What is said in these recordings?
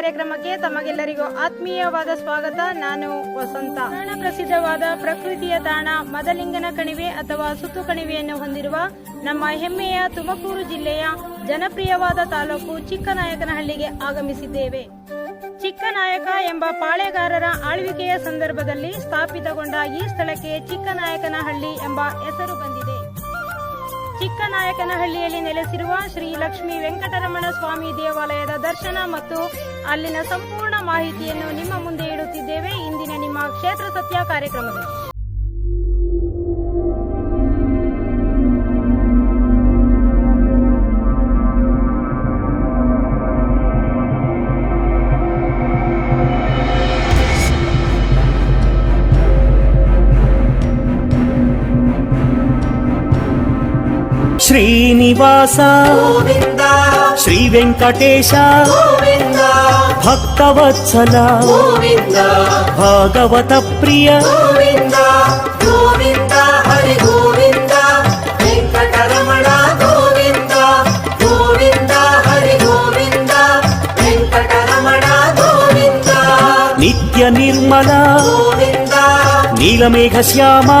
ಕಾರ್ಯಕ್ರಮಕ್ಕೆ ತಮಗೆಲ್ಲರಿಗೂ ಆತ್ಮೀಯವಾದ ಸ್ವಾಗತ. ನಾನು ವಸಂತ. ಪ್ರಸಿದ್ಧವಾದ ಪ್ರಕೃತಿಯ ತಾಣ, ಮದಲಿಂಗನ ಕಣಿವೆ ಅಥವಾ ಸುತ್ತು ಕಣಿವೆಯನ್ನು ಹೊಂದಿರುವ ನಮ್ಮ ಹೆಮ್ಮೆಯ ತುಮಕೂರು ಜಿಲ್ಲೆಯ ಜನಪ್ರಿಯವಾದ ತಾಲೂಕು ಚಿಕ್ಕನಾಯಕನಹಳ್ಳಿಗೆ ಆಗಮಿಸಿದ್ದೇವೆ. ಚಿಕ್ಕನಾಯಕ ಎಂಬ ಪಾಳೆಗಾರರ ಆಳ್ವಿಕೆಯ ಸಂದರ್ಭದಲ್ಲಿ ಸ್ಥಾಪಿತಗೊಂಡ ಈ ಸ್ಥಳಕ್ಕೆ ಚಿಕ್ಕನಾಯಕನಹಳ್ಳಿ ಎಂಬ ಹೆಸರು ಬಂದಿದೆ. ಚಿಕ್ಕನಾಯಕನಹಳ್ಳಿಯಲ್ಲಿ ನೆಲೆಸಿರುವ ಶ್ರೀ ಲಕ್ಷ್ಮೀ ವೆಂಕಟರಮಣ ಸ್ವಾಮಿ ದೇವಾಲಯದ ದರ್ಶನ ಮತ್ತು ಅಲ್ಲಿನ ಸಂಪೂರ್ಣ ಮಾಹಿತಿಯನ್ನು ನಿಮ್ಮ ಮುಂದೆ ಇಡುತ್ತಿದ್ದೇವೆ. ಇಂದಿನ ನಿಮ್ಮ ಕ್ಷೇತ್ರ ಸತ್ಯ ಕಾರ್ಯಕ್ರಮದಲ್ಲಿ. శ్రీనివాస శ్రీ వెంకటేశ భక్తవత్సల భాగవత ప్రియ నిత్య నిర్మల నీలమేఘ శ్యామా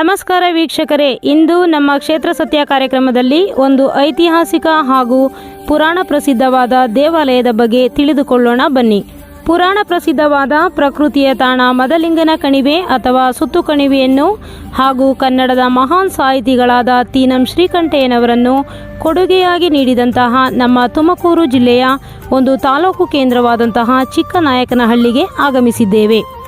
ನಮಸ್ಕಾರ ವೀಕ್ಷಕರೇ. ಇಂದು ನಮ್ಮ ಕ್ಷೇತ್ರ ಸತ್ಯ ಕಾರ್ಯಕ್ರಮದಲ್ಲಿ ಒಂದು ಐತಿಹಾಸಿಕ ಹಾಗೂ ಪುರಾಣ ಪ್ರಸಿದ್ಧವಾದ ದೇವಾಲಯದ ಬಗ್ಗೆ ತಿಳಿದುಕೊಳ್ಳೋಣ ಬನ್ನಿ. ಪುರಾಣ ಪ್ರಸಿದ್ಧವಾದ ಪ್ರಕೃತಿಯ ತಾಣ ಮದಲಿಂಗನ ಕಣಿವೆ ಅಥವಾ ಸುತ್ತು ಕಣಿವೆಯನ್ನು ಹಾಗೂ ಕನ್ನಡದ ಮಹಾನ್ ಸಾಹಿತಿಗಳಾದ ತೀನಂ ಶ್ರೀಕಂಠಯ್ಯನವರನ್ನು ಕೊಡುಗೆಯಾಗಿ ನೀಡಿದಂತಹ ನಮ್ಮ ತುಮಕೂರು ಜಿಲ್ಲೆಯ ಒಂದು ತಾಲೂಕು ಕೇಂದ್ರವಾದಂತಹ ಚಿಕ್ಕನಾಯಕನಹಳ್ಳಿಗೆ ಆಗಮಿಸಿದ್ದೇವೆ.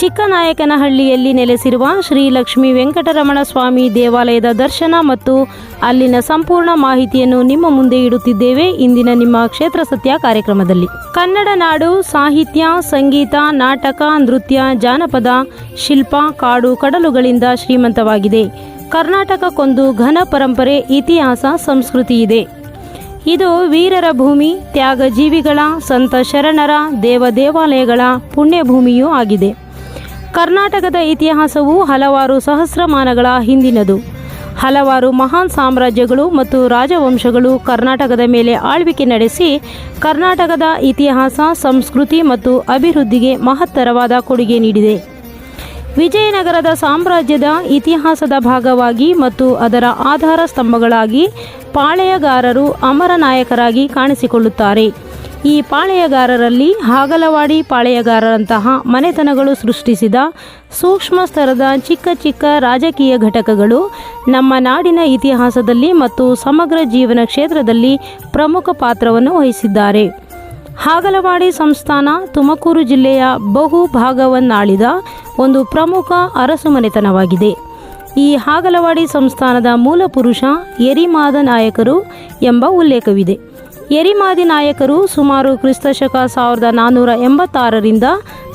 ಚಿಕ್ಕನಾಯಕನಹಳ್ಳಿಯಲ್ಲಿ ನೆಲೆಸಿರುವ ಶ್ರೀ ಲಕ್ಷ್ಮೀ ವೆಂಕಟರಮಣ ಸ್ವಾಮಿ ದೇವಾಲಯದ ದರ್ಶನ ಮತ್ತು ಅಲ್ಲಿನ ಸಂಪೂರ್ಣ ಮಾಹಿತಿಯನ್ನು ನಿಮ್ಮ ಮುಂದೆ ಇಡುತ್ತಿದ್ದೇವೆ ಇಂದಿನ ನಿಮ್ಮ ಕ್ಷೇತ್ರ ಸತ್ಯ ಕಾರ್ಯಕ್ರಮದಲ್ಲಿ. ಕನ್ನಡ ನಾಡು, ಸಾಹಿತ್ಯ, ಸಂಗೀತ, ನಾಟಕ, ನೃತ್ಯ, ಜಾನಪದ, ಶಿಲ್ಪ, ಕಾಡು ಕಡಲುಗಳಿಂದ ಶ್ರೀಮಂತವಾಗಿದೆ. ಕರ್ನಾಟಕಕ್ಕೊಂದು ಘನ ಪರಂಪರೆ, ಇತಿಹಾಸ, ಸಂಸ್ಕೃತಿ ಇದೆ. ಇದು ವೀರರ ಭೂಮಿ ತ್ಯಾಗ ಜೀವಿಗಳ ಸಂತ ಶರಣರ, ದೇವ ದೇವಾಲಯಗಳ ಪುಣ್ಯಭೂಮಿಯೂ ಆಗಿದೆ. ಕರ್ನಾಟಕದ ಇತಿಹಾಸವು ಹಲವಾರು ಸಹಸ್ರಮಾನಗಳ ಹಿಂದಿನದು. ಹಲವಾರು ಮಹಾನ್ ಸಾಮ್ರಾಜ್ಯಗಳು ಮತ್ತು ರಾಜವಂಶಗಳು ಕರ್ನಾಟಕದ ಮೇಲೆ ಆಳ್ವಿಕೆ ನಡೆಸಿ, ಕರ್ನಾಟಕದ ಇತಿಹಾಸ, ಸಂಸ್ಕೃತಿ ಮತ್ತು ಅಭಿವೃದ್ಧಿಗೆ ಮಹತ್ತರವಾದ ಕೊಡುಗೆ ನೀಡಿದೆ. ವಿಜಯನಗರದ ಸಾಮ್ರಾಜ್ಯದ ಇತಿಹಾಸದ ಭಾಗವಾಗಿ ಮತ್ತು ಅದರ ಆಧಾರ ಸ್ತಂಭಗಳಾಗಿ ಪಾಳೆಯಗಾರರು ಅಮರ ನಾಯಕರಾಗಿ ಕಾಣಿಸಿಕೊಳ್ಳುತ್ತಾರೆ. ಈ ಪಾಳೆಯಗಾರರಲ್ಲಿ ಹಾಗಲವಾಡಿ ಪಾಳೆಯಗಾರರಂತಹ ಮನೆತನಗಳು ಸೃಷ್ಟಿಸಿದ ಸೂಕ್ಷ್ಮ ಸ್ತರದ ಚಿಕ್ಕ ಚಿಕ್ಕ ರಾಜಕೀಯ ಘಟಕಗಳು ನಮ್ಮ ನಾಡಿನ ಇತಿಹಾಸದಲ್ಲಿ ಮತ್ತು ಸಮಗ್ರ ಜೀವನ ಕ್ಷೇತ್ರದಲ್ಲಿ ಪ್ರಮುಖ ಪಾತ್ರವನ್ನು ವಹಿಸಿದ್ದಾರೆ. ಹಾಗಲವಾಡಿ ಸಂಸ್ಥಾನ ತುಮಕೂರು ಜಿಲ್ಲೆಯ ಬಹು ಭಾಗವನ್ನಾಳಿದ ಒಂದು ಪ್ರಮುಖ ಅರಸು ಮನೆತನವಾಗಿದೆ. ಈ ಹಾಗಲವಾಡಿ ಸಂಸ್ಥಾನದ ಮೂಲ ಪುರುಷ ಎರಿಮಾದ ನಾಯಕರು ಎಂಬ ಉಲ್ಲೇಖವಿದೆ. ಎರಿಮಾದಿ ನಾಯಕರು ಸುಮಾರು ಕ್ರಿಸ್ತಶಕ ಸಾವಿರದ ನಾನ್ನೂರ ಎಂಬತ್ತಾರರಿಂದ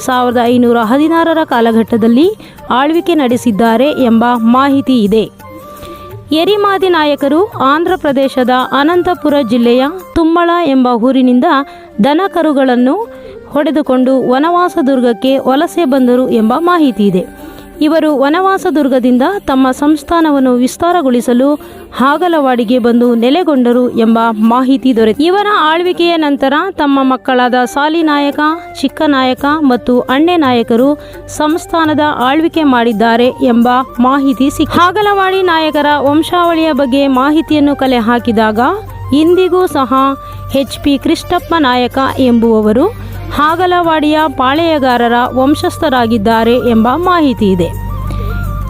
ಸಾವಿರದ ಐನೂರ ಹದಿನಾರರ ಕಾಲಘಟ್ಟದಲ್ಲಿ ಆಳ್ವಿಕೆ ನಡೆಸಿದ್ದಾರೆ ಎಂಬ ಮಾಹಿತಿ ಇದೆ. ಎರಿಮಾದಿ ನಾಯಕರು ಆಂಧ್ರ ಪ್ರದೇಶದ ಅನಂತಪುರ ಜಿಲ್ಲೆಯ ತುಮ್ಮಳ ಎಂಬ ಊರಿನಿಂದ ದನಕರುಗಳನ್ನು ಹೊಡೆದುಕೊಂಡು ವನವಾಸ ದುರ್ಗಕ್ಕೆ ವಲಸೆ ಬಂದರು ಎಂಬ ಮಾಹಿತಿ ಇದೆ. ಇವರು ವನವಾಸದುರ್ಗದಿಂದ ತಮ್ಮ ಸಂಸ್ಥಾನವನ್ನು ವಿಸ್ತಾರಗೊಳಿಸಲು ಹಾಗಲವಾಡಿಗೆ ಬಂದು ನೆಲೆಗೊಂಡರು ಎಂಬ ಮಾಹಿತಿ ದೊರೆತು. ಇವರ ಆಳ್ವಿಕೆಯ ನಂತರ ತಮ್ಮ ಮಕ್ಕಳಾದ ಸಾಲಿನಾಯಕ ಚಿಕ್ಕನಾಯಕ ಮತ್ತು ಅಣ್ಣೆ ನಾಯಕರು ಸಂಸ್ಥಾನದ ಆಳ್ವಿಕೆ ಮಾಡಿದ್ದಾರೆ ಎಂಬ ಮಾಹಿತಿ ಸಿಕ್ಕ ಹಾಗಲವಾಡಿ ನಾಯಕರ ವಂಶಾವಳಿಯ ಬಗ್ಗೆ ಮಾಹಿತಿಯನ್ನು ಕಲೆ ಹಾಕಿದಾಗ ಇಂದಿಗೂ ಸಹ ಎಚ್ ಪಿ ಕೃಷ್ಣಪ್ಪ ನಾಯಕ ಎಂಬುವವರು ಹಾಗಲವಾಡಿಯ ಪಾಳೆಯಗಾರರ ವಂಶಸ್ಥರಾಗಿದ್ದಾರೆ ಎಂಬ ಮಾಹಿತಿ ಇದೆ.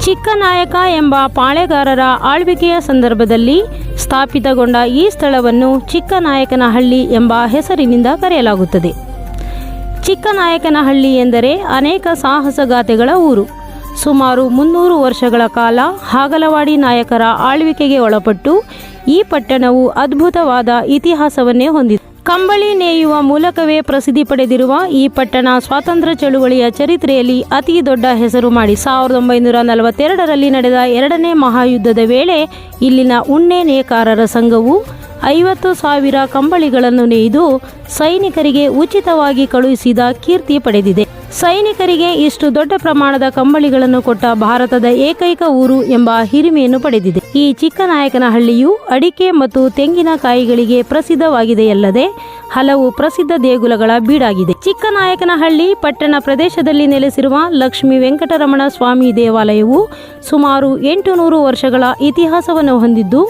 ಚಿಕ್ಕನಾಯಕ ಎಂಬ ಪಾಳೆಗಾರರ ಆಳ್ವಿಕೆಯ ಸಂದರ್ಭದಲ್ಲಿ ಸ್ಥಾಪಿತಗೊಂಡ ಈ ಸ್ಥಳವನ್ನು ಚಿಕ್ಕನಾಯಕನಹಳ್ಳಿ ಎಂಬ ಹೆಸರಿನಿಂದ ಕರೆಯಲಾಗುತ್ತದೆ. ಚಿಕ್ಕನಾಯಕನಹಳ್ಳಿ ಎಂದರೆ ಅನೇಕ ಸಾಹಸಗಾಥೆಗಳ ಊರು. ಸುಮಾರು ಮುನ್ನೂರು ವರ್ಷಗಳ ಕಾಲ ಹಾಗಲವಾಡಿ ನಾಯಕರ ಆಳ್ವಿಕೆಗೆ ಒಳಪಟ್ಟು ಈ ಪಟ್ಟಣವು ಅದ್ಭುತವಾದ ಇತಿಹಾಸವನ್ನೇ ಹೊಂದಿದೆ ಕಂಬಳಿ ನೇಯುವ ಮೂಲಕವೇ ಪ್ರಸಿದ್ಧಿ ಪಡೆದಿರುವ ಈ ಪಟ್ಟಣ ಸ್ವಾತಂತ್ರ್ಯ ಚಳುವಳಿಯ ಚರಿತ್ರೆಯಲ್ಲಿ ಅತಿ ದೊಡ್ಡ ಹೆಸರು ಮಾಡಿ ಸಾವಿರದ ಒಂಬೈನೂರ ನಲವತ್ತೆರಡರಲ್ಲಿ ನಡೆದ ಎರಡನೇ ಮಹಾಯುದ್ಧದ ವೇಳೆ ಇಲ್ಲಿನ ಉಣ್ಣೆ ನೇಕಾರರ ಸಂಘವು ಐವತ್ತು ಸಾವಿರ ಕಂಬಳಿಗಳನ್ನು ನೇಯ್ದು ಸೈನಿಕರಿಗೆ ಉಚಿತವಾಗಿ ಕಳುಹಿಸಿದ ಕೀರ್ತಿ ಪಡೆದಿದೆ. ಸೈನಿಕರಿಗೆ ಇಷ್ಟು ದೊಡ್ಡ ಪ್ರಮಾಣದ ಕಂಬಳಿಗಳನ್ನು ಕೊಟ್ಟ ಭಾರತದ ಏಕೈಕ ಊರು ಎಂಬ ಹಿರಿಮೆಯನ್ನು ಪಡೆದಿದೆ. ಈ ಚಿಕ್ಕನಾಯಕನಹಳ್ಳಿಯು ಅಡಿಕೆ ಮತ್ತು ತೆಂಗಿನಕಾಯಿಗಳಿಗೆ ಪ್ರಸಿದ್ಧವಾಗಿದೆಯಲ್ಲದೆ ಹಲವು ಪ್ರಸಿದ್ಧ ದೇಗುಲಗಳ ಬೀಡಾಗಿದೆ. ಚಿಕ್ಕನಾಯಕನಹಳ್ಳಿ ಪಟ್ಟಣ ಪ್ರದೇಶದಲ್ಲಿ ನೆಲೆಸಿರುವ ಲಕ್ಷ್ಮೀ ವೆಂಕಟರಮಣ ಸ್ವಾಮಿ ದೇವಾಲಯವು ಸುಮಾರು ಎಂಟು ನೂರು ವರ್ಷಗಳ ಇತಿಹಾಸವನ್ನು ಹೊಂದಿದ್ದು,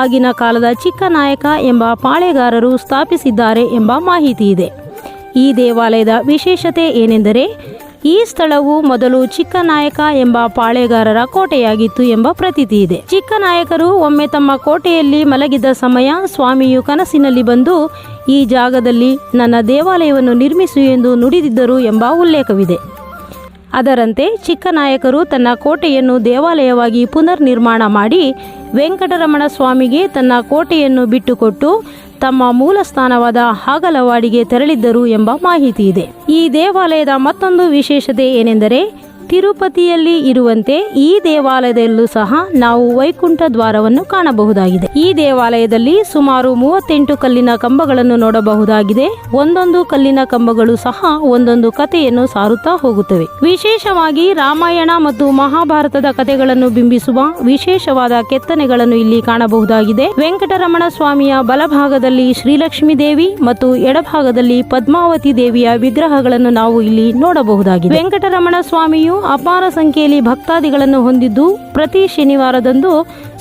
ಆಗಿನ ಕಾಲದ ಚಿಕ್ಕನಾಯಕ ಎಂಬ ಪಾಳೆಗಾರರು ಸ್ಥಾಪಿಸಿದ್ದಾರೆ ಎಂಬ ಮಾಹಿತಿ ಇದೆ. ಈ ದೇವಾಲಯದ ವಿಶೇಷತೆ ಏನೆಂದರೆ, ಈ ಸ್ಥಳವು ಮೊದಲು ಚಿಕ್ಕನಾಯಕ ಎಂಬ ಪಾಳೆಗಾರರ ಕೋಟೆಯಾಗಿತ್ತು ಎಂಬ ಪ್ರತೀತಿ ಇದೆ. ಚಿಕ್ಕನಾಯಕರು ಒಮ್ಮೆ ತಮ್ಮ ಕೋಟೆಯಲ್ಲಿ ಮಲಗಿದ್ದ ಸಮಯ ಸ್ವಾಮಿಯು ಕನಸಿನಲ್ಲಿ ಬಂದು, ಈ ಜಾಗದಲ್ಲಿ ನನ್ನ ದೇವಾಲಯವನ್ನು ನಿರ್ಮಿಸು ಎಂದು ನುಡಿದಿದ್ದರು ಎಂಬ ಉಲ್ಲೇಖವಿದೆ. ಅದರಂತೆ ಚಿಕ್ಕನಾಯಕರು ತನ್ನ ಕೋಟೆಯನ್ನು ದೇವಾಲಯವಾಗಿ ಪುನರ್ ನಿರ್ಮಾಣ ಮಾಡಿ ವೆಂಕಟರಮಣ ಸ್ವಾಮಿಗೆ ತನ್ನ ಕೋಟೆಯನ್ನು ಬಿಟ್ಟುಕೊಟ್ಟು ತಮ್ಮ ಮೂಲ ಸ್ಥಾನವಾದ ಹಾಗಲವಾಡಿಗೆ ತೆರಳಿದ್ದರು ಎಂಬ ಮಾಹಿತಿ ಇದೆ. ಈ ದೇವಾಲಯದ ಮತ್ತೊಂದು ವಿಶೇಷತೆ ಏನೆಂದರೆ ತಿರುಪತಿಯಲ್ಲಿ ಇರುವಂತೆ ಈ ದೇವಾಲಯದಲ್ಲೂ ಸಹ ನಾವು ವೈಕುಂಠ ದ್ವಾರವನ್ನು ಕಾಣಬಹುದಾಗಿದೆ. ಈ ದೇವಾಲಯದಲ್ಲಿ ಸುಮಾರು ಮೂವತ್ತೆಂಟು ಕಲ್ಲಿನ ಕಂಬಗಳನ್ನು ನೋಡಬಹುದಾಗಿದೆ. ಒಂದೊಂದು ಕಲ್ಲಿನ ಕಂಬಗಳು ಸಹ ಒಂದೊಂದು ಕಥೆಯನ್ನು ಸಾರುತ್ತಾ ಹೋಗುತ್ತವೆ. ವಿಶೇಷವಾಗಿ ರಾಮಾಯಣ ಮತ್ತು ಮಹಾಭಾರತದ ಕಥೆಗಳನ್ನು ಬಿಂಬಿಸುವ ವಿಶೇಷವಾದ ಕೆತ್ತನೆಗಳನ್ನು ಇಲ್ಲಿ ಕಾಣಬಹುದಾಗಿದೆ. ವೆಂಕಟರಮಣ ಸ್ವಾಮಿಯ ಬಲಭಾಗದಲ್ಲಿ ಶ್ರೀಲಕ್ಷ್ಮೀ ದೇವಿ ಮತ್ತು ಎಡಭಾಗದಲ್ಲಿ ಪದ್ಮಾವತಿ ದೇವಿಯ ವಿಗ್ರಹಗಳನ್ನು ನಾವು ಇಲ್ಲಿ ನೋಡಬಹುದಾಗಿದೆ. ವೆಂಕಟರಮಣ ಸ್ವಾಮಿಯು ದೇವಸ್ಥಾನವು ಅಪಾರ ಸಂಖ್ಯೆಯಲ್ಲಿ ಭಕ್ತಾದಿಗಳನ್ನು ಹೊಂದಿದ್ದು ಪ್ರತಿ ಶನಿವಾರದಂದು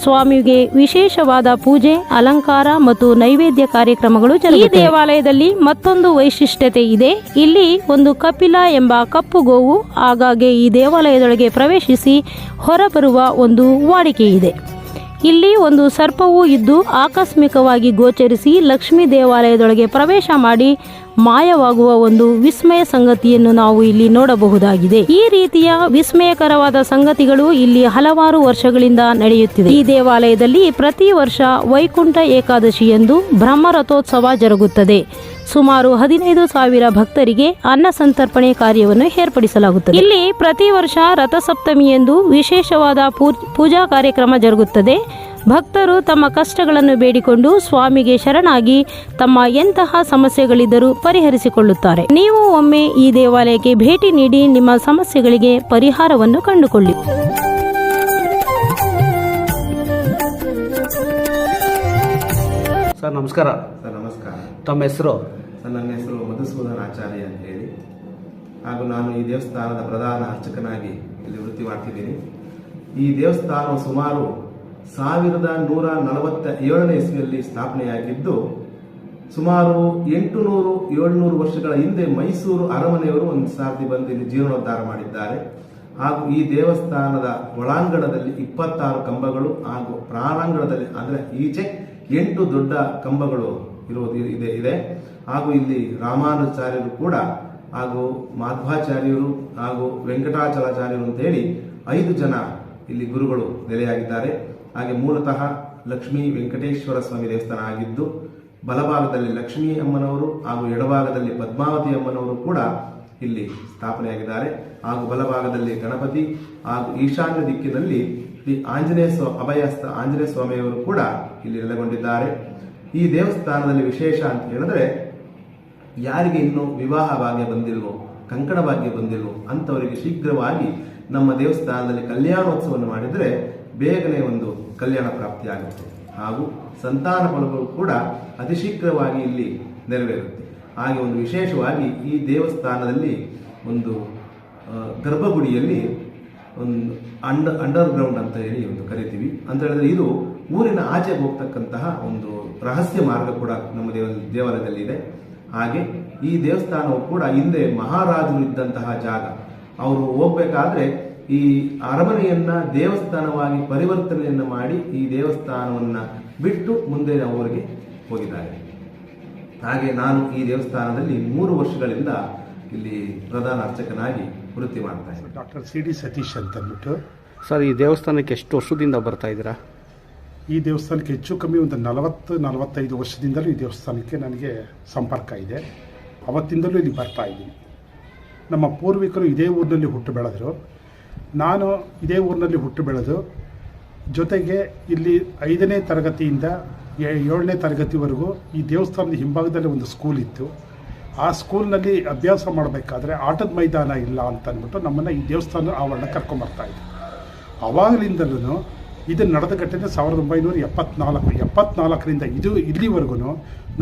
ಸ್ವಾಮಿಗೆ ವಿಶೇಷವಾದ ಪೂಜೆ ಅಲಂಕಾರ ಮತ್ತು ನೈವೇದ್ಯ ಕಾರ್ಯಕ್ರಮಗಳು ಈ ದೇವಾಲಯದಲ್ಲಿ ಮತ್ತೊಂದು ವೈಶಿಷ್ಟ್ಯತೆ ಇದೆ. ಇಲ್ಲಿ ಒಂದು ಕಪಿಲ ಎಂಬ ಕಪ್ಪು ಗೋವು ಆಗಾಗ್ಗೆ ಈ ದೇವಾಲಯದೊಳಗೆ ಪ್ರವೇಶಿಸಿ ಹೊರಬರುವ ಒಂದು ವಾಡಿಕೆ ಇದೆ. ಇಲ್ಲಿ ಒಂದು ಸರ್ಪವೂ ಇದ್ದು ಆಕಸ್ಮಿಕವಾಗಿ ಗೋಚರಿಸಿ ಲಕ್ಷ್ಮೀ ದೇವಾಲಯದೊಳಗೆ ಪ್ರವೇಶ ಮಾಡಿ ಮಾಯವಾಗುವ ಒಂದು ವಿಸ್ಮಯ ಸಂಗತಿಯನ್ನು ನಾವು ಇಲ್ಲಿ ನೋಡಬಹುದಾಗಿದೆ. ಈ ರೀತಿಯ ವಿಸ್ಮಯಕರವಾದ ಸಂಗತಿಗಳು ಇಲ್ಲಿ ಹಲವಾರು ವರ್ಷಗಳಿಂದ ನಡೆಯುತ್ತಿದೆ. ಈ ದೇವಾಲಯದಲ್ಲಿ ಪ್ರತಿ ವರ್ಷ ವೈಕುಂಠ ಏಕಾದಶಿ ಎಂದು ಬ್ರಹ್ಮರಥೋತ್ಸವ ಜರುಗುತ್ತದೆ. ಸುಮಾರು ಹದಿನೈದು ಸಾವಿರ ಭಕ್ತರಿಗೆ ಅನ್ನ ಸಂತರ್ಪಣೆ ಕಾರ್ಯವನ್ನು ಏರ್ಪಡಿಸಲಾಗುತ್ತದೆ. ಇಲ್ಲಿ ಪ್ರತಿ ವರ್ಷ ರಥಸಪ್ತಮಿಯಂದು ವಿಶೇಷವಾದ ಪೂಜಾ ಕಾರ್ಯಕ್ರಮ ಜರುಗುತ್ತದೆ. ಭಕ್ತರು ತಮ್ಮ ಕಷ್ಟಗಳನ್ನು ಬೇಡಿಕೊಂಡು ಸ್ವಾಮಿಗೆ ಶರಣಾಗಿ ತಮ್ಮ ಎಂತಹ ಸಮಸ್ಯೆಗಳಿದ್ದರೂ ಪರಿಹರಿಸಿಕೊಳ್ಳುತ್ತಾರೆ. ನೀವು ಒಮ್ಮೆ ಈ ದೇವಾಲಯಕ್ಕೆ ಭೇಟಿ ನೀಡಿ ನಿಮ್ಮ ಸಮಸ್ಯೆಗಳಿಗೆ ಪರಿಹಾರವನ್ನು ಕಂಡುಕೊಳ್ಳಿ. ಸರ್ ನಮಸ್ಕಾರ. ಸರ್ ನಮಸ್ಕಾರ. ತಮ್ಮ ಹೆಸರು? ಸರ್ ನನ್ನ ಹೆಸರು ಮಧುಸೂದನ್ ಆಚಾರ್ಯ ಅಂತ ಹೇಳಿ. ಹಾಗೂ ನಾನು ಈ ದೇವಸ್ಥಾನದ ಪ್ರಧಾನ ಅರ್ಚಕನಾಗಿ ಇಲ್ಲಿ ವೃತ್ತಿ ಮಾಡ್ತಿದ್ದೀನಿ ಈ ದೇವಸ್ಥಾನವು ಸುಮಾರು ಸಾವಿರದ ನೂರ ನಲವತ್ತ ಏಳನೇ ಇಸ್ವಿಯಲ್ಲಿ ಸ್ಥಾಪನೆಯಾಗಿದ್ದು, ಸುಮಾರು ಎಂಟು ನೂರು ಏಳ್ನೂರು ವರ್ಷಗಳ ಹಿಂದೆ ಮೈಸೂರು ಅರಮನೆಯವರು ಒಂದು ಸಾರ್ತಿ ಬಂದು ಇಲ್ಲಿ ಜೀರ್ಣೋದ್ಧಾರ ಮಾಡಿದ್ದಾರೆ. ಹಾಗೂ ಈ ದೇವಸ್ಥಾನದ ಒಳಾಂಗಣದಲ್ಲಿ ಇಪ್ಪತ್ತಾರು ಕಂಬಗಳು ಹಾಗೂ ಪ್ರಾರಾಂಗಣದಲ್ಲಿ ಅಂದ್ರೆ ಈಚೆ ಎಂಟು ದೊಡ್ಡ ಕಂಬಗಳು ಇರುವುದು ಇದೆ ಇದೆ. ಹಾಗೂ ಇಲ್ಲಿ ರಾಮಾನುಚಾರ್ಯರು ಕೂಡ, ಹಾಗೂ ಮಾಧ್ವಾಚಾರ್ಯರು ಹಾಗೂ ವೆಂಕಟಾಚಲಾಚಾರ್ಯರು ಅಂತ ಹೇಳಿ ಐದು ಜನ ಇಲ್ಲಿ ಗುರುಗಳು ನೆಲೆಯಾಗಿದ್ದಾರೆ. ಹಾಗೆ ಮೂಲತಃ ಲಕ್ಷ್ಮೀ ವೆಂಕಟೇಶ್ವರ ಸ್ವಾಮಿ ದೇವಸ್ಥಾನ ಆಗಿದ್ದು, ಬಲಭಾಗದಲ್ಲಿ ಲಕ್ಷ್ಮೀ ಅಮ್ಮನವರು ಹಾಗೂ ಎಡಭಾಗದಲ್ಲಿ ಪದ್ಮಾವತಿ ಅಮ್ಮನವರು ಕೂಡ ಇಲ್ಲಿ ಸ್ಥಾಪನೆಯಾಗಿದ್ದಾರೆ. ಹಾಗೂ ಬಲಭಾಗದಲ್ಲಿ ಗಣಪತಿ ಹಾಗೂ ಈಶಾನ್ಯ ದಿಕ್ಕಿನಲ್ಲಿ ಶ್ರೀ ಆಂಜನೇಯ ಸ್ವ, ಅಭಯಸ್ಥ ಆಂಜನೇಯ ಸ್ವಾಮಿಯವರು ಕೂಡ ಇಲ್ಲಿ ನೆಲೆಗೊಂಡಿದ್ದಾರೆ. ಈ ದೇವಸ್ಥಾನದಲ್ಲಿ ವಿಶೇಷ ಅಂತ ಹೇಳಿದ್ರೆ ಯಾರಿಗೆ ಇನ್ನೂ ವಿವಾಹ ಭಾಗ್ಯ ಬಂದಿಲ್ವೋ ಕಂಕಣ ಭಾಗ್ಯ ಬಂದಿಲ್ವೋ ಅಂಥವರಿಗೆ ಶೀಘ್ರವಾಗಿ ನಮ್ಮ ದೇವಸ್ಥಾನದಲ್ಲಿ ಕಲ್ಯಾಣೋತ್ಸವವನ್ನು ಮಾಡಿದರೆ ಬೇಗನೆ ಒಂದು ಕಲ್ಯಾಣ ಪ್ರಾಪ್ತಿಯಾಗುತ್ತೆ. ಹಾಗೂ ಸಂತಾನ ಫಲಗಳು ಕೂಡ ಅತಿ ಶೀಘ್ರವಾಗಿ ಇಲ್ಲಿ ನೆರವೇರುತ್ತೆ. ಹಾಗೆ ಒಂದು ವಿಶೇಷವಾಗಿ ಈ ದೇವಸ್ಥಾನದಲ್ಲಿ ಒಂದು ಗರ್ಭಗುಡಿಯಲ್ಲಿ ಒಂದು ಅಂಡ ಅಂಡರ್ ಗ್ರೌಂಡ್ ಅಂತ ಹೇಳಿ ಒಂದು ಕರಿತೀವಿ. ಅಂತ ಹೇಳಿದ್ರೆ ಇದು ಊರಿನ ಆಚೆಗೆ ಹೋಗ್ತಕ್ಕಂತಹ ಒಂದು ರಹಸ್ಯ ಮಾರ್ಗ ಕೂಡ ನಮ್ಮ ದೇವ ದೇವಾಲಯದಲ್ಲಿ ಇದೆ ಹಾಗೆ ಈ ದೇವಸ್ಥಾನವು ಕೂಡ ಹಿಂದೆ ಮಹಾರಾಜರು ಇದ್ದಂತಹ ಜಾಗ. ಅವರು ಹೋಗ್ಬೇಕಾದ್ರೆ ಈ ಅರಮನೆಯನ್ನ ದೇವಸ್ಥಾನವಾಗಿ ಪರಿವರ್ತನೆಯನ್ನು ಮಾಡಿ ಈ ದೇವಸ್ಥಾನವನ್ನ ಬಿಟ್ಟು ಮುಂದೆ ಅವರಿಗೆ ಹೋಗಿದ್ದಾರೆ. ಹಾಗೆ ನಾನು ಈ ದೇವಸ್ಥಾನದಲ್ಲಿ ಮೂರು ವರ್ಷಗಳಿಂದ ಇಲ್ಲಿ ಪ್ರಧಾನ ಅರ್ಚಕನಾಗಿ ವೃತ್ತಿ ಮಾಡ್ತಾ ಇದ್ದೀನಿ. ಡಾಕ್ಟರ್ ಸಿ ಡಿ ಸತೀಶ್ ಅಂತ ಅಂದ್ಬಿಟ್ಟು ಸರ್ ಈ ದೇವಸ್ಥಾನಕ್ಕೆ ಎಷ್ಟು ವರ್ಷದಿಂದ ಬರ್ತಾ ಇದ್ದೀರಾ? ಈ ದೇವಸ್ಥಾನಕ್ಕೆ ಹೆಚ್ಚು ಕಮ್ಮಿ ಒಂದು ನಲವತ್ತು, ನಲವತ್ತೈದು ವರ್ಷದಿಂದಲೂ ಈ ದೇವಸ್ಥಾನಕ್ಕೆ ನನಗೆ ಸಂಪರ್ಕ ಇದೆ. ಅವತ್ತಿಂದಲೂ ಇಲ್ಲಿ ಬರ್ತಾ ಇದ್ದೀನಿ. ನಮ್ಮ ಪೂರ್ವಿಕರು ಇದೇ ಊರಿನಲ್ಲಿ ಹುಟ್ಟು ಬೆಳೆದರು. ನಾನು ಇದೇ ಊರಿನಲ್ಲಿ ಹುಟ್ಟು ಬೆಳೆದು, ಜೊತೆಗೆ ಇಲ್ಲಿ ಐದನೇ ತರಗತಿಯಿಂದ ಏಳನೇ ತರಗತಿವರೆಗೂ ಈ ದೇವಸ್ಥಾನದ ಹಿಂಭಾಗದಲ್ಲಿ ಒಂದು ಸ್ಕೂಲ್ ಇತ್ತು. ಆ ಸ್ಕೂಲ್ನಲ್ಲಿ ಅಭ್ಯಾಸ ಮಾಡಬೇಕಾದ್ರೆ ಆಟದ ಮೈದಾನ ಇಲ್ಲ ಅಂತ ಅಂದ್ಬಿಟ್ಟು ನಮ್ಮನ್ನು ಈ ದೇವಸ್ಥಾನ ಆವರಣ ಕರ್ಕೊಂಬರ್ತಾ ಆವಾಗಲಿಂದಲೂ ಇದು ನಡೆದ ಘಟನೆ ಸಾವಿರದ ಒಂಬೈನೂರ ಎಪ್ಪತ್ನಾಲ್ಕು, ಎಪ್ಪತ್ನಾಲ್ಕರಿಂದ ಇದು ಇಲ್ಲಿವರೆಗೂ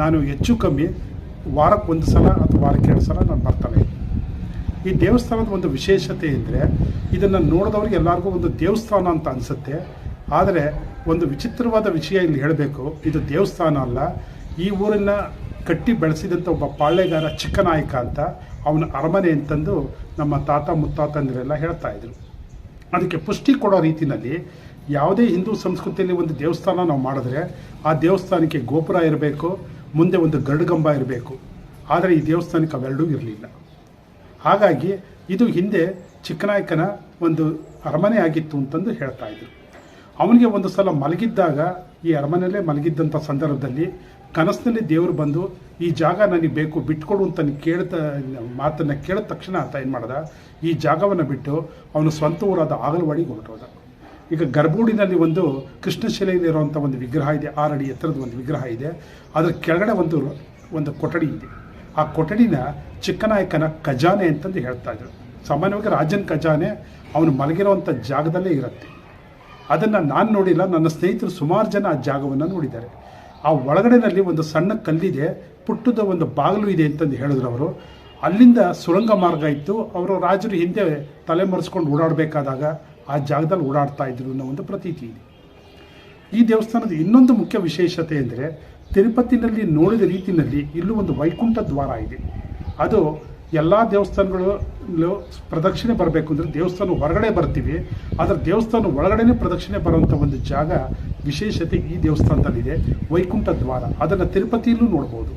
ನಾನು ಹೆಚ್ಚು ಕಮ್ಮಿ ವಾರಕ್ಕೆ ಒಂದು ಸಲ ಅಥವಾ ವಾರಕ್ಕೆ ಎರಡು ಸಲ ನಾನು ಬರ್ತಾನೆ. ಈ ದೇವಸ್ಥಾನದ ಒಂದು ವಿಶೇಷತೆ ಅಂದರೆ ಇದನ್ನು ನೋಡಿದವ್ರಿಗೆ ಎಲ್ಲರಿಗೂ ಒಂದು ದೇವಸ್ಥಾನ ಅಂತ ಅನಿಸುತ್ತೆ. ಆದರೆ ಒಂದು ವಿಚಿತ್ರವಾದ ವಿಷಯ ಇಲ್ಲಿ ಹೇಳಬೇಕು. ಇದು ದೇವಸ್ಥಾನ ಅಲ್ಲ. ಈ ಊರನ್ನು ಕಟ್ಟಿ ಬೆಳೆಸಿದಂಥ ಒಬ್ಬ ಪಾಳ್ಯಗಾರ ಚಿಕ್ಕನಾಯಕ ಅಂತ ಅವನ ಅರಮನೆ ಅಂತಂದು ನಮ್ಮ ತಾತ, ಮುತ್ತಾತಂದಿರೆಲ್ಲ ಹೇಳ್ತಾ ಇದ್ರು. ಅದಕ್ಕೆ ಪುಷ್ಟಿ ಕೊಡೋ ರೀತಿಯಲ್ಲಿ ಯಾವುದೇ ಹಿಂದೂ ಸಂಸ್ಕೃತಿಯಲ್ಲಿ ಒಂದು ದೇವಸ್ಥಾನ ನಾವು ಮಾಡಿದ್ರೆ ಆ ದೇವಸ್ಥಾನಕ್ಕೆ ಗೋಪುರ ಇರಬೇಕು, ಮುಂದೆ ಒಂದು ಗರುಡಗಂಬ ಇರಬೇಕು. ಆದರೆ ಈ ದೇವಸ್ಥಾನಕ್ಕೆ ಅವೆರಡೂ ಇರಲಿಲ್ಲ. ಹಾಗಾಗಿ ಇದು ಹಿಂದೆ ಚಿಕ್ಕನಾಯಕನ ಒಂದು ಅರಮನೆ ಆಗಿತ್ತು ಅಂತಂದು ಹೇಳ್ತಾ ಇದ್ರು. ಅವನಿಗೆ ಒಂದು ಸಲ ಮಲಗಿದ್ದಾಗ, ಈ ಅರಮನೆಯಲ್ಲೇ ಮಲಗಿದ್ದಂಥ ಸಂದರ್ಭದಲ್ಲಿ ಕನಸಿನಲ್ಲಿ ದೇವರು ಬಂದು, ಈ ಜಾಗ ನನಗೆ ಬೇಕು, ಬಿಟ್ಕೊಡು ಅಂತ ಕೇಳ್ತ, ಮಾತನ್ನು ಕೇಳಿದ ತಕ್ಷಣ ಆತ ಏನು ಮಾಡ್ದ? ಈ ಜಾಗವನ್ನು ಬಿಟ್ಟು ಅವನು ಸ್ವಂತ ಊರಾದ ಆಗಲವಾಡಿಗೆ ಹೊರಟೋದ. ಈಗ ಗರ್ಭೂಡಿನಲ್ಲಿ ಒಂದು ಕೃಷ್ಣಶಿಲೆಯಲ್ಲಿರುವಂಥ ಒಂದು ವಿಗ್ರಹ ಇದೆ ಆರಡಿ ಎತ್ತರದ ಒಂದು ವಿಗ್ರಹ ಇದೆ. ಅದರ ಕೆಳಗಡೆ ಒಂದು ಒಂದು ಕೊಠಡಿ ಇದೆ. ಆ ಕೊಠಡಿನ ಚಿಕ್ಕನಾಯಕನ ಖಜಾನೆ ಅಂತಂದು ಹೇಳ್ತಾ ಇದ್ರು. ಸಾಮಾನ್ಯವಾಗಿ ರಾಜನ ಖಜಾನೆ ಅವನು ಮಲಗಿರುವಂಥ ಜಾಗದಲ್ಲೇ ಇರುತ್ತೆ. ಅದನ್ನು ನಾನು ನೋಡಿಲ್ಲ, ನನ್ನ ಸ್ನೇಹಿತರು ಸುಮಾರು ಜನ ಆ ಜಾಗವನ್ನು ನೋಡಿದ್ದಾರೆ. ಆ ಒಳಗಡೆನಲ್ಲಿ ಒಂದು ಸಣ್ಣ ಕಲ್ಲಿದೆ ಪುಟ್ಟದ ಒಂದು ಬಾಗಿಲು ಇದೆ ಅಂತಂದು ಹೇಳಿದ್ರು ಅವರು. ಅಲ್ಲಿಂದ ಸುರಂಗ ಮಾರ್ಗ ಇತ್ತು. ಅವರು ರಾಜರು ಹಿಂದೆ ತಲೆ ಮರೆಸ್ಕೊಂಡು ಓಡಾಡಬೇಕಾದಾಗ ಆ ಜಾಗದಲ್ಲಿ ಓಡಾಡ್ತಾ ಇದ್ರು ಅನ್ನೋ ಒಂದು ಪ್ರತೀತಿ ಇದೆ. ಈ ದೇವಸ್ಥಾನದ ಇನ್ನೊಂದು ಮುಖ್ಯ ವಿಶೇಷತೆ ಅಂದರೆ ತಿರುಪತಿನಲ್ಲಿ ನೋಡಿದ ರೀತಿಯಲ್ಲಿ ಇಲ್ಲೂ ಒಂದು ವೈಕುಂಠ ದ್ವಾರ ಇದೆ. ಅದು ಎಲ್ಲ ದೇವಸ್ಥಾನಗಳು ಪ್ರದಕ್ಷಿಣೆ ಬರಬೇಕು ಅಂದರೆ ದೇವಸ್ಥಾನ ಹೊರಗಡೆ ಬರ್ತೀವಿ. ಆದರೆ ದೇವಸ್ಥಾನ ಒಳಗಡೆನೇ ಪ್ರದಕ್ಷಿಣೆ ಬರುವಂಥ ಒಂದು ಜಾಗ ವಿಶೇಷತೆ ಈ ದೇವಸ್ಥಾನದಲ್ಲಿದೆ, ವೈಕುಂಠ ದ್ವಾರ. ಅದನ್ನು ತಿರುಪತಿಯಲ್ಲೂ ನೋಡ್ಬೋದು.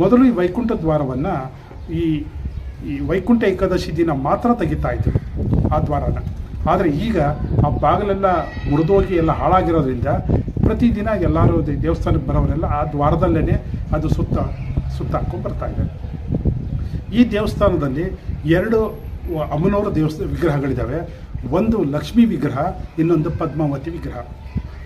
ಮೊದಲು ಈ ವೈಕುಂಠ ದ್ವಾರವನ್ನು ಈ ಈ ವೈಕುಂಠ ಏಕಾದಶಿ ದಿನ ಮಾತ್ರ ತೆಗಿತಾ ಇದ್ರು ಆ ದ್ವಾರನ. ಆದರೆ ಈಗ ಆ ಬಾಗಿಲೆಲ್ಲ ಮುರಿದೋಗಿ ಎಲ್ಲ ಹಾಳಾಗಿರೋದ್ರಿಂದ ಪ್ರತಿದಿನ ಎಲ್ಲರೂ ದೇವಸ್ಥಾನಕ್ಕೆ ಬರೋರೆಲ್ಲ ಆ ದ್ವಾರದಲ್ಲೇ ಅದು ಸುತ್ತ ಸುತ್ತ ಬರ್ತಾ ಇದೆ ಈ ದೇವಸ್ಥಾನದಲ್ಲಿ ಎರಡು ಅಮ್ಮನವರ ದೇವಸ್ಥ ವಿಗ್ರಹಗಳಿದ್ದಾವೆ. ಒಂದು ಲಕ್ಷ್ಮೀ ವಿಗ್ರಹ, ಇನ್ನೊಂದು ಪದ್ಮಾವತಿ ವಿಗ್ರಹ.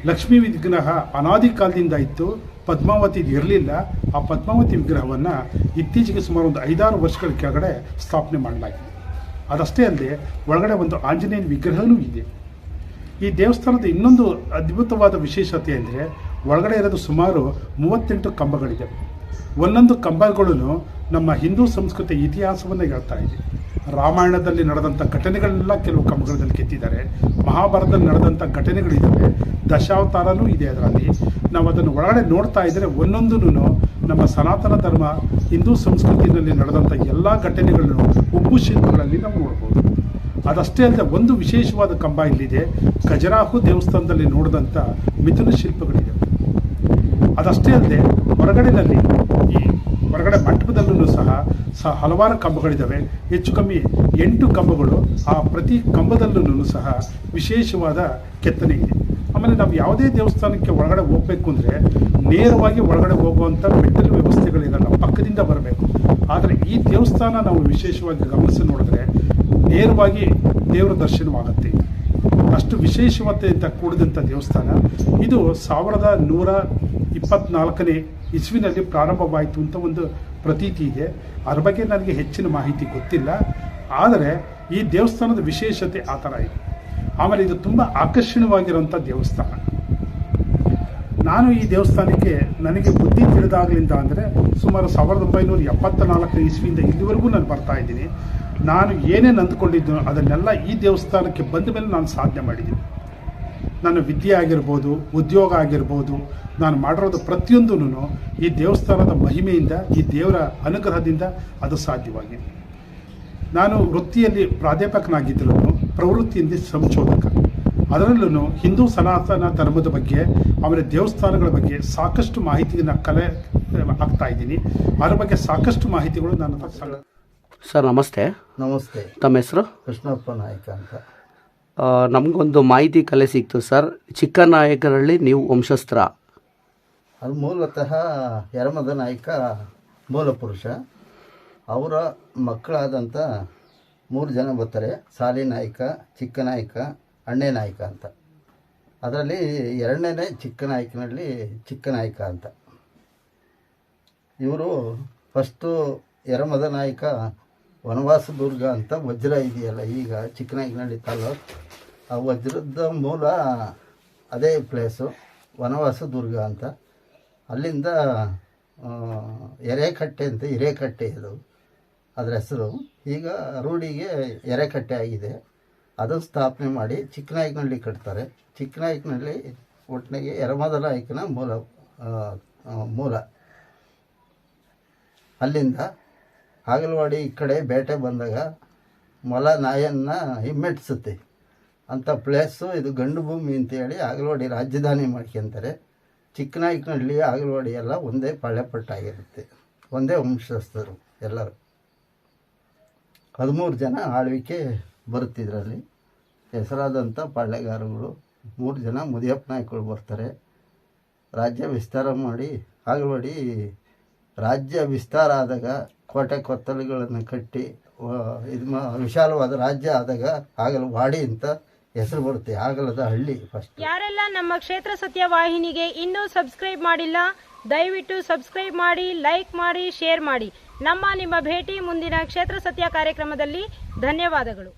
ಲಕ್ಷ್ಮೀ ವಿಗ್ರಹ ಅನಾದಿ ಕಾಲದಿಂದ ಇತ್ತು, ಪದ್ಮಾವತಿ ಇರಲಿಲ್ಲ. ಆ ಪದ್ಮಾವತಿ ವಿಗ್ರಹವನ್ನು ಇತ್ತೀಚೆಗೆ ಸುಮಾರು ಒಂದು ಐದಾರು ವರ್ಷಗಳ ಕೆಳಗಡೆ ಸ್ಥಾಪನೆ ಮಾಡಲಾಗಿದೆ. ಅದಷ್ಟೇ ಅಲ್ಲದೆ ಒಳಗಡೆ ಒಂದು ಆಂಜನೇಯನ ವಿಗ್ರಹವೂ ಇದೆ. ಈ ದೇವಸ್ಥಾನದ ಇನ್ನೊಂದು ಅದ್ಭುತವಾದ ವಿಶೇಷತೆ ಅಂದರೆ ಒಳಗಡೆ ಇರೋದು ಸುಮಾರು ಮೂವತ್ತೆಂಟು ಕಂಬಗಳಿದೆ. ಒಂದೊಂದು ಕಂಬಗಳು ನಮ್ಮ ಹಿಂದೂ ಸಂಸ್ಕೃತಿ ಇತಿಹಾಸವನ್ನು ಹೇಳ್ತಾ ಇದೆ. ರಾಮಾಯಣದಲ್ಲಿ ನಡೆದಂಥ ಘಟನೆಗಳನ್ನೆಲ್ಲ ಕೆಲವು ಕಂಬಗಳಲ್ಲಿ ಕೆತ್ತಿದ್ದಾರೆ. ಮಹಾಭಾರತದಲ್ಲಿ ನಡೆದಂಥ ಘಟನೆಗಳಿದ್ದಾವೆ ದಶಾವತಾರನೂ ಇದೆ ಅದರಲ್ಲಿ. ನಾವು ಅದನ್ನು ಒಳಗಡೆ ನೋಡ್ತಾ ಇದ್ದರೆ ಒಂದೊಂದನ್ನು ನಮ್ಮ ಸನಾತನ ಧರ್ಮ, ಹಿಂದೂ ಸಂಸ್ಕೃತಿಯಲ್ಲಿ ನಡೆದಂಥ ಎಲ್ಲ ಘಟನೆಗಳನ್ನು ಉಬ್ಬು ಶಿಲ್ಪಗಳಲ್ಲಿ ನಾವು ನೋಡ್ಬೋದು. ಅದಷ್ಟೇ ಅಲ್ಲದೆ ಒಂದು ವಿಶೇಷವಾದ ಕಂಬ ಇಲ್ಲಿದೆ. ಖಜರಾಹು ದೇವಸ್ಥಾನದಲ್ಲಿ ನೋಡಿದಂಥ ಮಿಥುನ ಶಿಲ್ಪಗಳಿದೆ. ಅದಷ್ಟೇ ಅಲ್ಲದೆ ಹೊರಗಡೆನಲ್ಲಿ ಈ ಹೊರಗಡೆ ಮಂಟಪದಲ್ಲೂ ಸಹ ಸಹ ಹಲವಾರು ಕಂಬಗಳಿದ್ದಾವೆ ಹೆಚ್ಚು ಕಮ್ಮಿ ಎಂಟು ಕಂಬಗಳು ಆ ಪ್ರತಿ ಕಂಬದಲ್ಲೂ ಸಹ ವಿಶೇಷವಾದ ಕೆತ್ತನೆ ಇದೆ. ಆಮೇಲೆ ನಾವು ಯಾವುದೇ ದೇವಸ್ಥಾನಕ್ಕೆ ಒಳಗಡೆ ಹೋಗಬೇಕು ಅಂದರೆ ನೇರವಾಗಿ ಒಳಗಡೆ ಹೋಗುವಂಥ ಮೆಟ್ಟಲು ವ್ಯವಸ್ಥೆಗಳಿರಲ್ಲ ಪಕ್ಕದಿಂದ ಬರಬೇಕು. ಆದರೆ ಈ ದೇವಸ್ಥಾನ ನಾವು ವಿಶೇಷವಾಗಿ ಗಮನಿಸಿ ನೋಡಿದ್ರೆ ನೇರವಾಗಿ ದೇವರ ದರ್ಶನವಾಗುತ್ತೆ. ಅಷ್ಟು ವಿಶೇಷವತೆಯಿಂದ ಕೂಡಿದಂಥ ದೇವಸ್ಥಾನ. ಇದು ಸಾವಿರದ ನೂರ ಇಪ್ಪತ್ನಾಲ್ಕನೇ ಇಸ್ವಿನಲ್ಲಿ ಪ್ರಾರಂಭವಾಯಿತು ಅಂತ ಒಂದು ಪ್ರತೀತಿ ಇದೆ. ಅದರ ಬಗ್ಗೆ ನನಗೆ ಹೆಚ್ಚಿನ ಮಾಹಿತಿ ಗೊತ್ತಿಲ್ಲ. ಆದರೆ ಈ ದೇವಸ್ಥಾನದ ವಿಶೇಷತೆ ಆ ಥರ ಇದೆ. ಆಮೇಲೆ ಇದು ತುಂಬ ಆಕರ್ಷಣೀಯವಾಗಿರುವಂಥ ದೇವಸ್ಥಾನ. ನಾನು ಈ ದೇವಸ್ಥಾನಕ್ಕೆ ನನಗೆ ಬುದ್ಧಿ ತಿಳಿದಾಗಲಿಂದ ಅಂದರೆ ಸುಮಾರು ಸಾವಿರದ ಒಂಬೈನೂರ ಎಪ್ಪತ್ತ ನಾಲ್ಕನೇ ಇಸ್ವಿಯಿಂದ ಇಲ್ಲಿವರೆಗೂ ನಾನು ಬರ್ತಾ ಇದ್ದೀನಿ. ನಾನು ಏನೇನು ಅಂದ್ಕೊಂಡಿದ್ದು ಅದನ್ನೆಲ್ಲ ಈ ದೇವಸ್ಥಾನಕ್ಕೆ ಬಂದ ಮೇಲೆ ನಾನು ಸಾಧನೆ ಮಾಡಿದ್ದೀನಿ. ನನ್ನ ವಿದ್ಯೆ ಆಗಿರ್ಬೋದು ಉದ್ಯೋಗ ಆಗಿರ್ಬೋದು ನಾನು ಮಾಡಿರೋದು ಪ್ರತಿಯೊಂದೂ ಈ ದೇವಸ್ಥಾನದ ಮಹಿಮೆಯಿಂದ ಈ ದೇವರ ಅನುಗ್ರಹದಿಂದ ಅದು ಸಾಧ್ಯವಾಗಿದೆ. ನಾನು ವೃತ್ತಿಯಲ್ಲಿ ಪ್ರಾಧ್ಯಾಪಕನಾಗಿದ್ದರೂ ಪ್ರವೃತ್ತಿಯಿಂದ ಸಂಶೋಧಕ. ಅದರಲ್ಲೂ ಹಿಂದೂ ಸನಾತನ ಧರ್ಮದ ಬಗ್ಗೆ ಆಮೇಲೆ ದೇವಸ್ಥಾನಗಳ ಬಗ್ಗೆ ಸಾಕಷ್ಟು ಮಾಹಿತಿಯನ್ನು ಕಲೆ ಆಗ್ತಾ ಇದ್ದೀನಿ. ಅದರ ಬಗ್ಗೆ ಸಾಕಷ್ಟು ಮಾಹಿತಿಗಳು ನಾನು ಸಣ್ಣ ಸರ್ ನಮಸ್ತೆ. ನಮಸ್ತೆ. ತಮ್ಮ ಹೆಸರು? ಕೃಷ್ಣಪ್ಪ ನಾಯ್ಕ ಅಂತ. ನಮಗೊಂದು ಮಾಹಿತಿ ಕಲೆ ಸಿಕ್ತು ಸರ್. ಚಿಕ್ಕನಾಯಕರಲ್ಲಿ ನೀವು ವಂಶಸ್ತ್ರ. ಅದು ಮೂಲತಃ ಯರಮದ ನಾಯಕ ಮೂಲ ಪುರುಷ ಅವರ ಮಕ್ಕಳಾದಂಥ ಮೂರು ಜನ ಬರ್ತಾರೆ. ಸಾಲಿ ನಾಯಕ, ಚಿಕ್ಕ ನಾಯಕ, ಅಣ್ಣೆ ನಾಯಕ ಅಂತ. ಅದರಲ್ಲಿ ಎರಡನೇ ಚಿಕ್ಕ ನಾಯಕನಲ್ಲಿ ಚಿಕ್ಕ ನಾಯಕ ಅಂತ. ಇವರು ಫಸ್ಟು ಯರಮದ ನಾಯಕ ವನವಾಸ ದುರ್ಗ ಅಂತ ವಜ್ರ ಇದೆಯಲ್ಲ, ಈಗ ಚಿಕ್ಕನಾಯಕನಹಳ್ಳಿ ತಾಲೂಕು. ಆ ವಜ್ರದ ಮೂಲ ಅದೇ ಪ್ಲೇಸು ವನವಾಸ ದುರ್ಗ ಅಂತ. ಅಲ್ಲಿಂದ ಎರೆಕಟ್ಟೆ ಅಂತ, ಹಿರೇಕಟ್ಟೆ ಇದು ಅದರ ಹೆಸರು. ಈಗ ರೂಢಿಗೆ ಎರೆಕಟ್ಟೆ ಆಗಿದೆ. ಅದನ್ನು ಸ್ಥಾಪನೆ ಮಾಡಿ ಚಿಕ್ಕನಾಯಕನಹಳ್ಳಿ ಕಟ್ತಾರೆ. ಚಿಕ್ಕನಾಯಕನಹಳ್ಳಿ ಒಟ್ಟಿನಾಗೆ ಎರಮದಲ ನಾಯಕನ ಮೂಲ ಮೂಲ. ಅಲ್ಲಿಂದ ಹಾಗಲವಾಡಿ ಈ ಕಡೆ ಬೇಟೆ ಬಂದಾಗ ಮೊಲ ನಾಯನ್ನ ಹಿಮ್ಮೆಟ್ಟಿಸುತ್ತೆ. ಅಂಥ ಪ್ಲೇಸು, ಇದು ಗಂಡು ಭೂಮಿ ಅಂತೇಳಿ ಆಗಲೋಡಿ ರಾಜಧಾನಿ ಮಾಡ್ಕೊಂತಾರೆ. ಚಿಕ್ಕನಾಯಕನಹಳ್ಳಿ ಆಗಲವಾಡಿ ಎಲ್ಲ ಒಂದೇ ಪಾಳ್ಯಪಟ್ಟಾಗಿರುತ್ತೆ ಒಂದೇ ವಂಶಸ್ಥರು ಎಲ್ಲರೂ. ಹದಿಮೂರು ಜನ ಆಳ್ವಿಕೆ ಬರುತ್ತಿದ್ರಲ್ಲಿ. ಹೆಸರಾದಂಥ ಪಾಳ್ಯಗಾರಗಳು ಮೂರು ಜನ, ಮುದಿಯಪ್ಪ ನಾಯಕರು ಬರ್ತಾರೆ. ರಾಜ್ಯ ವಿಸ್ತಾರ ಮಾಡಿ, ಆಗಲೋಡಿ ರಾಜ್ಯ ವಿಸ್ತಾರ ಆದಾಗ ಕೋಟೆ ಕೊತ್ತಲುಗಳನ್ನು ಕಟ್ಟಿ ಇದು ವಿಶಾಲವಾದ ರಾಜ್ಯ ಆದಾಗ ಆಗಲ ವಾಡಿ ಅಂತ ಹೆಸರು ಬರುತ್ತೆ ಆಗಲದ ಹಳ್ಳಿ ಫಸ್ಟ್ ಯಾರೆಲ್ಲ ನಮ್ಮ ಕ್ಷೇತ್ರ ಸತ್ಯ ವಾಹಿನಿಗೆ ಇನ್ನೂ ಸಬ್ಸ್ಕ್ರೈಬ್ ಮಾಡಿಲ್ಲ, ದಯವಿಟ್ಟು ಸಬ್ಸ್ಕ್ರೈಬ್ ಮಾಡಿ ಲೈಕ್ ಮಾಡಿ ಶೇರ್ ಮಾಡಿ. ನಮ್ಮ ನಿಮ್ಮ ಭೇಟಿ ಮುಂದಿನ ಕ್ಷೇತ್ರ ಸತ್ಯ ಕಾರ್ಯಕ್ರಮದಲ್ಲಿ ಧನ್ಯವಾದಗಳು.